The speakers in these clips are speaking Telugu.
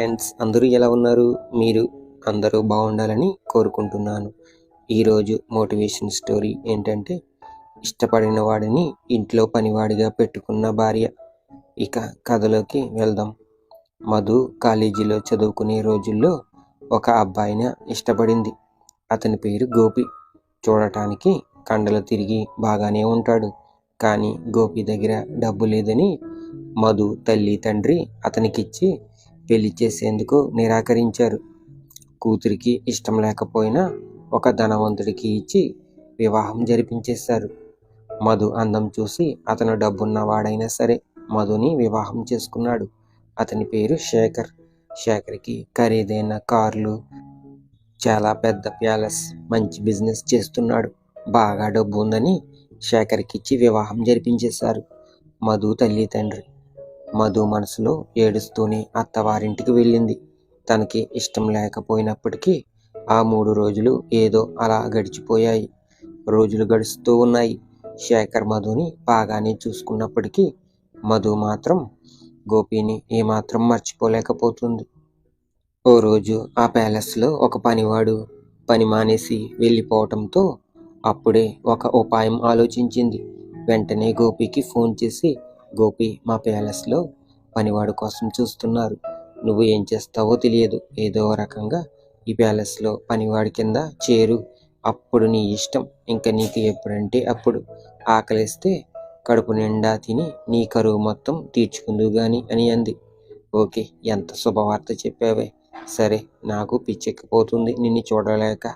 ఫ్రెండ్స్ అందరూ ఎలా ఉన్నారు? మీరు అందరూ బాగుండాలని కోరుకుంటున్నాను. ఈరోజు మోటివేషన్ స్టోరీ ఏంటంటే ఇష్టపడిన వాడిని ఇంట్లో పనివాడిగా పెట్టుకున్న భార్య. ఇక కథలోకి వెళ్దాం. మధు కాలేజీలో చదువుకునే రోజుల్లో ఒక అబ్బాయిని ఇష్టపడింది. అతని పేరు గోపి. చూడటానికి కండలు తిరిగి బాగానే ఉంటాడు. కానీ గోపి దగ్గర డబ్బు లేదని మధు తల్లి తండ్రి అతనికిచ్చి పెళ్ళి చేసేందుకు నిరాకరించారు. కూతురికి ఇష్టం లేకపోయినా ఒక ధనవంతుడికి ఇచ్చి వివాహం జరిపించేశారు మధు అందం చూసి అతను డబ్బున్నవాడైనా సరే మధుని వివాహం చేసుకున్నాడు. అతని పేరు శేఖర్. శేఖర్కి ఖరీదైన కార్లు చాలా పెద్ద ప్యాలెస్ మంచి బిజినెస్ చేస్తున్నాడు. బాగా డబ్బు ఉందని శేఖర్కి ఇచ్చి వివాహం జరిపించేశారు. మధు తల్లి తండ్రి మధు మనసులో ఏడుస్తూనే అత్తవారింటికి వెళ్ళింది. తనకి ఇష్టం లేకపోయినప్పటికీ ఆ మూడు రోజులు ఏదో అలా గడిచిపోయాయి. రోజులు గడుస్తూ ఉన్నాయి. శేఖర్ మధుని బాగానే చూసుకున్నప్పటికీ మధు మాత్రం గోపిని ఏమాత్రం మర్చిపోలేకపోతుంది. ఓ రోజు ఆ ప్యాలెస్లో ఒక పనివాడు పని మానేసి వెళ్ళిపోవటంతో అప్పుడే ఒక ఉపాయం ఆలోచించింది. వెంటనే గోపికి ఫోన్ చేసి గోపి మా ప్యాలెస్లో పనివాడు కోసం చూస్తున్నారు. నువ్వు ఏం చేస్తావో తెలియదు. ఏదో రకంగా ఈ ప్యాలెస్లో పనివాడి కింద చేరు. అప్పుడు నీ ఇష్టం. ఇంకా నీకు ఎప్పుడంటే అప్పుడు. ఆకలిస్తే కడుపు నిండా తిని నీ కరువు మొత్తం తీర్చుకుందువు గాని అని అంది. ఓకే ఎంత శుభవార్త చెప్పావే. సరే నాకు పిచ్చెక్కిపోతుంది నిన్ను చూడలేక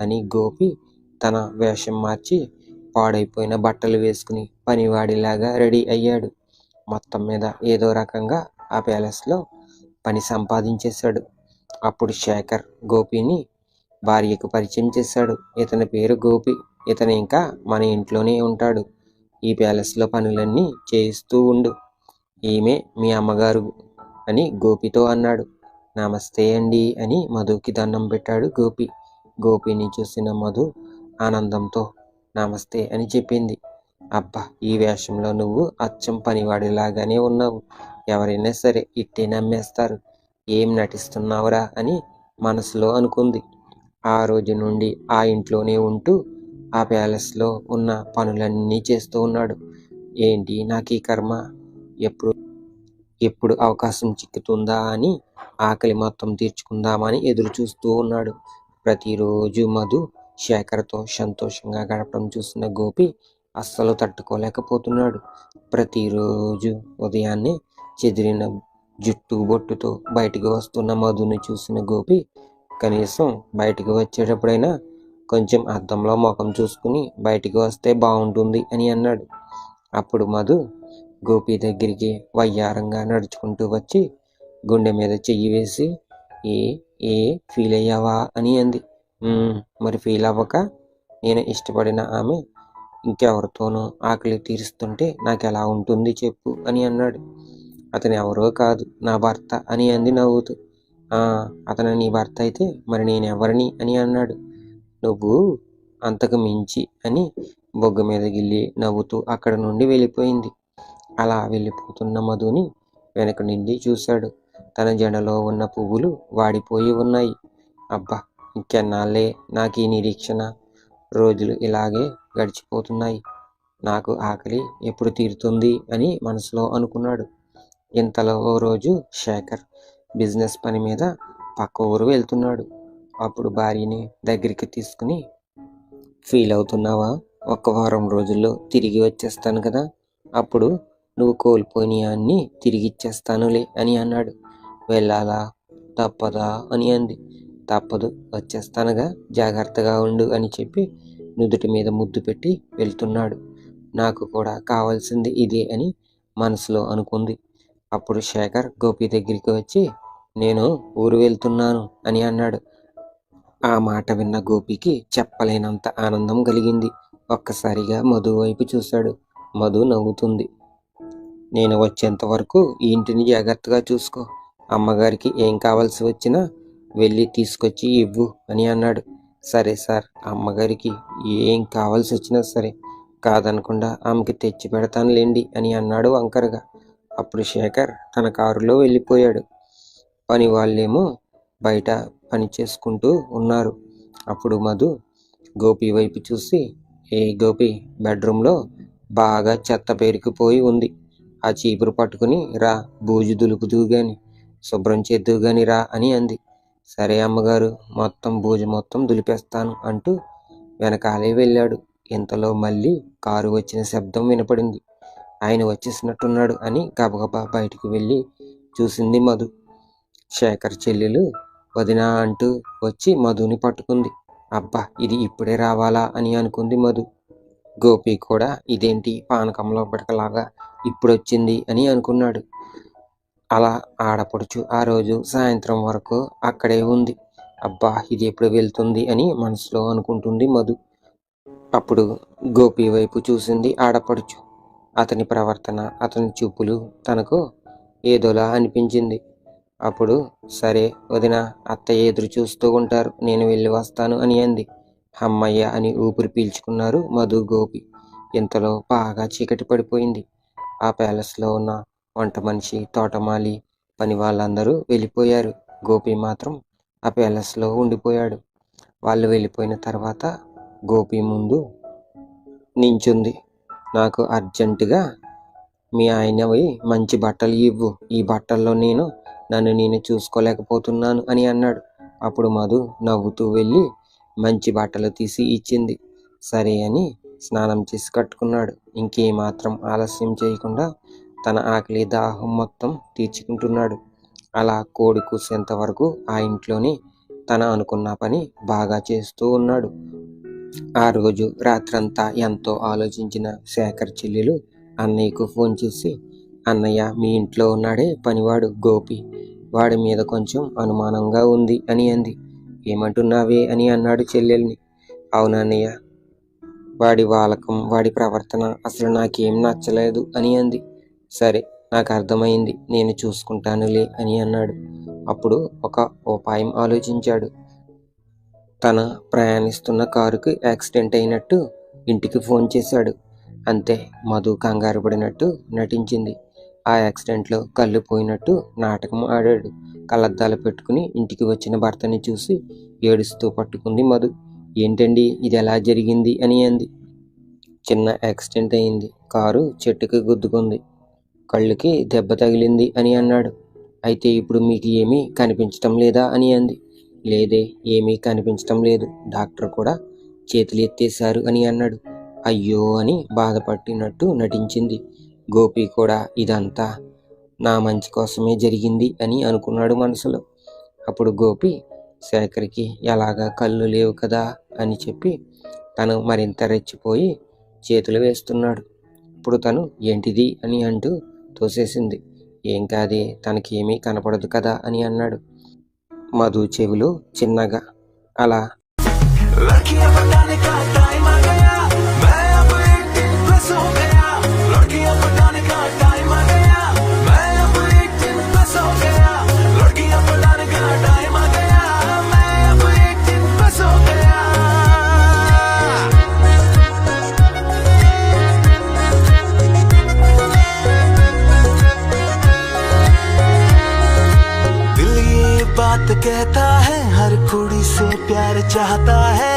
అని గోపి తన వేషం మార్చి పాడైపోయిన బట్టలు వేసుకుని పనివాడిలాగా రెడీ అయ్యాడు. మొత్తం మీద ఏదో రకంగా ఆ ప్యాలెస్లో పని సంపాదించేశాడు. అప్పుడు శేఖర్ గోపిని భార్యకు పరిచయం చేశాడు. ఇతని పేరు గోపి. ఇతను ఇంకా మన ఇంట్లోనే ఉంటాడు. ఈ ప్యాలెస్లో పనులన్నీ చేయిస్తూ ఉండు. ఈమె మీ అమ్మగారు అని గోపితో అన్నాడు. నమస్తే అండి అని మధుకి దండం పెట్టాడు గోపి. గోపిని చూసిన మధు ఆనందంతో నమస్తే అని చెప్పింది. అబ్బా ఈ వేషంలో నువ్వు అచ్చం పనివాడిలాగానే ఉన్నావు. ఎవరైనా సరే ఇట్టే నమ్మేస్తారు. ఏం నటిస్తున్నావురా అని మనసులో అనుకుంది. ఆ రోజు నుండి ఆ ఇంట్లోనే ఉంటూ ఆ ప్యాలెస్లో ఉన్న పనులన్నీ చేస్తూ ఉన్నాడు. ఏంటి నాకు ఈ కర్మ? ఎప్పుడు ఎప్పుడు అవకాశం చిక్కుతుందా అని ఆకలి మొత్తం తీర్చుకుందామని ఎదురు చూస్తూ ఉన్నాడు. ప్రతిరోజు మధు శేఖర్తో సంతోషంగా గడపడం చూసిన గోపి అస్సలు తట్టుకోలేకపోతున్నాడు. ప్రతిరోజు ఉదయాన్నే చెదిరిన జుట్టు బొట్టుతో బయటికి వస్తున్న మధుని చూసిన గోపి కనీసం బయటికి వచ్చేటప్పుడైనా కొంచెం అద్దంలో ముఖం చూసుకుని బయటికి వస్తే బాగుంటుంది అని అన్నాడు. అప్పుడు మధు గోపి దగ్గరికి వయ్యారంగా నడుచుకుంటూ వచ్చి గుండె మీద చెయ్యి వేసి ఏ ఏ ఫీల్ అయ్యావా? అని అంది. మరి ఫీల్ అవ్వక? నేను ఇష్టపడిన ఆమె ఇంకెవరితోనో ఆకలి తీరుస్తుంటే నాకు ఎలా ఉంటుంది చెప్పు అని అన్నాడు. అతను ఎవరో కాదు నా భర్త అని అంది నవ్వుతూ. అతను నీ భర్త అయితే మరి నేను ఎవరిని అని అన్నాడు. నువ్వు అంతకు మించి అని బొగ్గ మీద గిల్లి నవ్వుతూ అక్కడ నుండి వెళ్ళిపోయింది. అలా వెళ్ళిపోతున్న మధుని వెనక నుండి చూశాడు. తన జడలో ఉన్న పువ్వులు వాడిపోయి ఉన్నాయి. అబ్బా ఇంకెన్నాళ్ళే నాకు ఈ నిరీక్షణ. రోజులు ఇలాగే గడిచిపోతున్నాయి. నాకు ఆకలి ఎప్పుడు తీరుతుంది అని మనసులో అనుకున్నాడు. ఇంతలో ఓ రోజు శేఖర్ బిజినెస్ పని మీద పక్క ఊరు వెళ్తున్నాడు. అప్పుడు భార్యని దగ్గరికి తీసుకుని ఫీల్ అవుతున్నావా? ఒక వారం రోజుల్లో తిరిగి వచ్చేస్తాను కదా. అప్పుడు నువ్వు కోల్పోయిన అన్ని తిరిగి ఇచ్చేస్తానులే అని అన్నాడు. వెళ్ళాలా? తప్పదా? అని అంది. తప్పదు. వచ్చేస్తానుగా. జాగ్రత్తగా ఉండు అని చెప్పి నుదుటి మీద ముద్దు పెట్టి వెళ్తున్నాడు. నాకు కూడా కావాల్సింది ఇదే అని మనసులో అనుకుంది. అప్పుడు శేఖర్ గోపి దగ్గరికి వచ్చి నేను ఊరు వెళ్తున్నాను అని అన్నాడు. ఆ మాట విన్న గోపికి చెప్పలేనంత ఆనందం కలిగింది. ఒక్కసారిగా మధు వైపు చూశాడు. మధు నవ్వుతుంది. నేను వచ్చేంత వరకు ఈ ఇంటిని జాగ్రత్తగా చూసుకో. అమ్మగారికి ఏం కావాల్సి వచ్చినా వెళ్ళి తీసుకొచ్చి ఇవ్వు అని అన్నాడు. సరే సార్ అమ్మగారికి ఏం కావాల్సి వచ్చినా సరే కాదనకుండా ఆమెకి తెచ్చి పెడతానులేండి అని అన్నాడు వంకరగా. అప్పుడు శేఖర్ తన కారులో వెళ్ళిపోయాడు. పని వాళ్ళేమో బయట పని చేసుకుంటూ ఉన్నారు. అప్పుడు మధు గోపి వైపు చూసి ఏ గోపి బెడ్రూమ్లో బాగా చెత్త పేరుకుపోయి ఉంది. ఆ చీపురు పట్టుకుని రా బూజు దులుపుతూ గాని శుభ్రం చేద్దు గాని రా అని అంది. సరే అమ్మగారు మొత్తం బూజు మొత్తం దులిపేస్తాను అంటూ వెనకాలే వెళ్ళాడు. ఇంతలో మళ్ళీ కారు వచ్చిన శబ్దం వినపడింది. ఆయన వచ్చేసినట్టున్నాడు అని గబగబా బయటికి వెళ్ళి చూసింది మధు. శేఖర్ చెల్లెలు వదినా అంటూ వచ్చి మధుని పట్టుకుంది. అబ్బా ఇది ఇప్పుడే రావాలా అని అనుకుంది మధు. గోపి కూడా ఇదేంటి పానకంలో బడకలాగా ఇప్పుడొచ్చింది అని అనుకున్నాడు. అలా ఆడపడుచు ఆ రోజు సాయంత్రం వరకు అక్కడే ఉంది. అబ్బా ఇది ఎప్పుడు వెళ్తుంది అని మనసులో అనుకుంటుంది మధు. అప్పుడు గోపి వైపు చూసింది ఆడపడుచు. అతని ప్రవర్తన అతని చూపులు తనకు ఏదోలా అనిపించింది. అప్పుడు సరే వదిన అత్తయ్య ఎదురు చూస్తూ ఉంటారు. నేను వెళ్ళి వస్తాను అని అంది. అమ్మయ్య అని ఊపిరి పీల్చుకున్నారు మధు గోపి. ఇంతలో బాగా చీకటి పడిపోయింది. ఆ ప్యాలెస్లో ఉన్న వంట మనిషి తోటమాలి పని వాళ్ళందరూ వెళ్ళిపోయారు. గోపి మాత్రం ఆ ప్యాలెస్లో ఉండిపోయాడు. వాళ్ళు వెళ్ళిపోయిన తర్వాత గోపి ముందు నించుంది. నాకు అర్జెంటుగా మీ ఆయన పోయి మంచి బట్టలు ఇవ్వు. ఈ బట్టల్లో నేను నన్ను నేను చూసుకోలేకపోతున్నాను అని అన్నాడు. అప్పుడు మధు నవ్వుతూ వెళ్ళి మంచి బట్టలు తీసి ఇచ్చింది. సరే అని స్నానం చేసి కట్టుకున్నాడు. ఇంకేమాత్రం ఆలస్యం చేయకుండా తన ఆకలి దాహం మొత్తం తీర్చుకుంటున్నాడు. అలా కోడి కూసేంత వరకు ఆ ఇంట్లోనే తన అనుకున్న పని బాగా చేస్తూ ఉన్నాడు. ఆ రోజు రాత్రంతా ఎంతో ఆలోచించిన శేఖర్ చెల్లెలు అన్నయ్యకు ఫోన్ చేసి అన్నయ్య మీ ఇంట్లో ఉన్నాడే పనివాడు గోపి. వాడి మీద కొంచెం అనుమానంగా ఉంది అని అంది. ఏమంటున్నావే అని అన్నాడు చెల్లెల్ని. అవునన్నయ్య వాడి వాలకం వాడి ప్రవర్తన అసలు నాకేం నచ్చలేదు అని అంది. సరే నాకు అర్థమైంది నేను చూసుకుంటానులే అని అన్నాడు. అప్పుడు ఒక ఉపాయం ఆలోచించాడు. తన ప్రయాణిస్తున్న కారుకి యాక్సిడెంట్ అయినట్టు ఇంటికి ఫోన్ చేశాడు. అంతే మధు కంగారు పడినట్టు నటించింది. ఆ యాక్సిడెంట్లో కళ్ళు పోయినట్టు నాటకం ఆడాడు. కళ్ళద్దాలు పెట్టుకుని ఇంటికి వచ్చిన భర్తని చూసి ఏడుస్తూ పట్టుకుంది మధు. ఏంటండి ఇది ఎలా జరిగింది? అని అంది. చిన్న యాక్సిడెంట్ అయింది. కారు చెట్టుకి గుద్దుకుంది. కళ్ళుకి దెబ్బ తగిలింది అని అన్నాడు. అయితే ఇప్పుడు మీకు ఏమీ కనిపించటం లేదా అని అంది. లేదే ఏమీ కనిపించటం లేదు. డాక్టర్ కూడా చేతులు ఎత్తేశారు అని అన్నాడు. అయ్యో అని బాధపట్టినట్టు నటించింది. గోపి కూడా ఇదంతా నా మంచి కోసమే జరిగింది అని అనుకున్నాడు మనసులో. అప్పుడు గోపి శేఖర్కి ఎలాగా కళ్ళు లేవు కదా అని చెప్పి తను మరింత రెచ్చిపోయి చేతులు వేస్తున్నాడు. ఇప్పుడు తను ఏంటిది అని అంటూ తోసేసింది. ఏం కాది తనకేమీ కనపడదు కదా అని అన్నాడు. మధు చెవులు చిన్నగా అలా. चाहता है।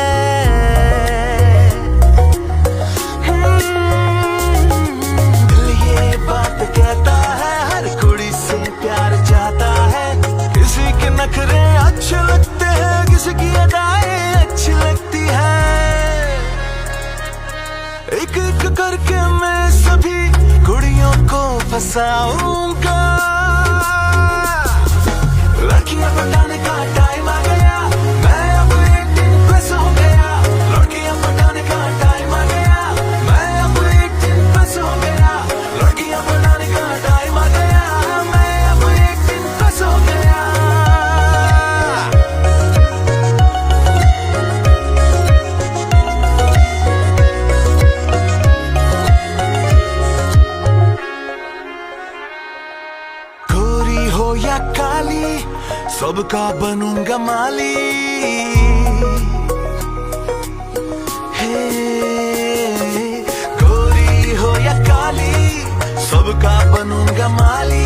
दिल ये बात कहता है, हर कुड़ी से प्यार चाहता है। किसी के नखरे अच्छे लगते हैं, किसी की अदाएँ अच्छी लगती है। एक एक करके मैं सभी कुड़ियों को फंसाऊँगा। लड़कियाँ पटाने खब का बनूँगा माली। हे, गोरी हो या काली सबका बनूँगा माली।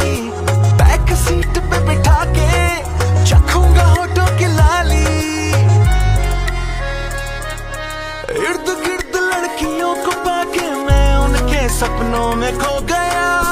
बैक सीट पे बिठा के चखूँगा होटो की लाली। इर्द गिर्द लड़कियों को पाके मैं उनके सपनों में खो गया।